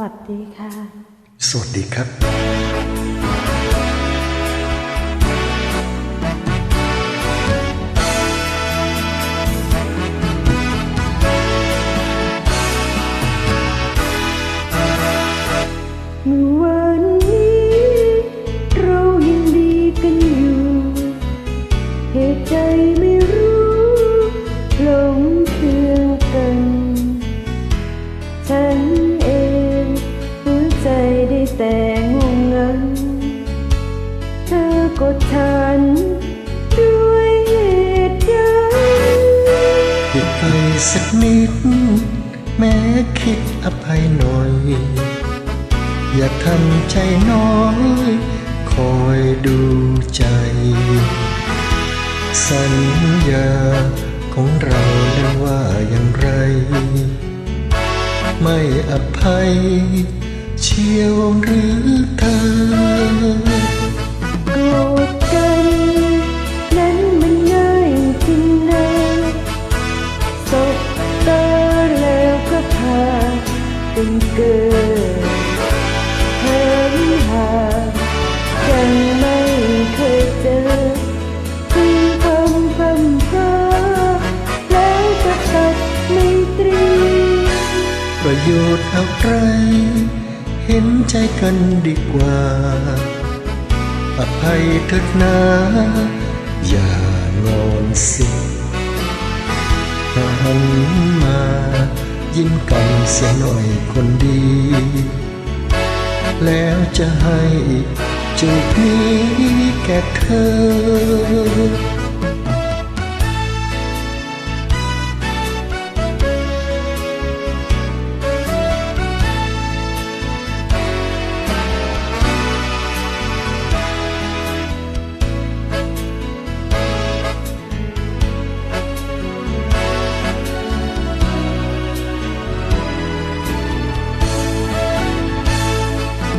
วัสดีค่ะ สวัสดีครับ เมื่อวันนี้เรายังดีกันอยู่ เหตุใจไม่รู้หลงเชื่อกันฉัน เธอกดฉัน ด้วยเหตุใดผิดไปสักนิด แม้คิดอภัยหน่อย อย่าทำใจน้อย คอยดูใจ สัญญาของเรานั้นว่าอย่างไร ไม่อภัย เชียวหรือเธอ เป็นเกิดเหินห่างยังไม่เคยเจอพึงพำพำพาแล้วก็ตัดไม่ตรีประโยชน์อะไรเห็นใจกันดีกว่า อภัยเถิดนาอย่างอนสิหันม ยิ้มกันเสียหน่อยคนดี แล้วจะให้จูบนี้แก่เธอ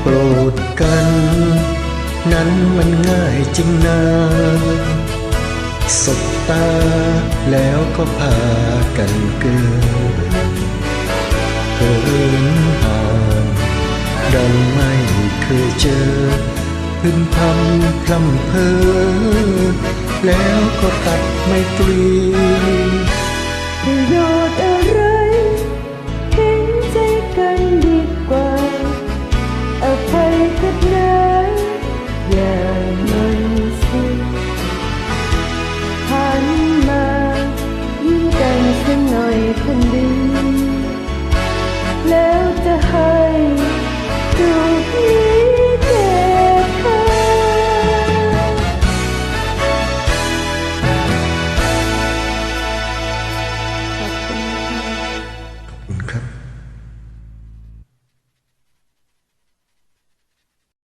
โกรธกัน นั้นมันง่ายจริงนะสบตาแล้วก็พากันเกินเหินห่างดังไม่เคยเจอ พึมพำพร่ำเพอแล้วก็ตัดไม่ตรี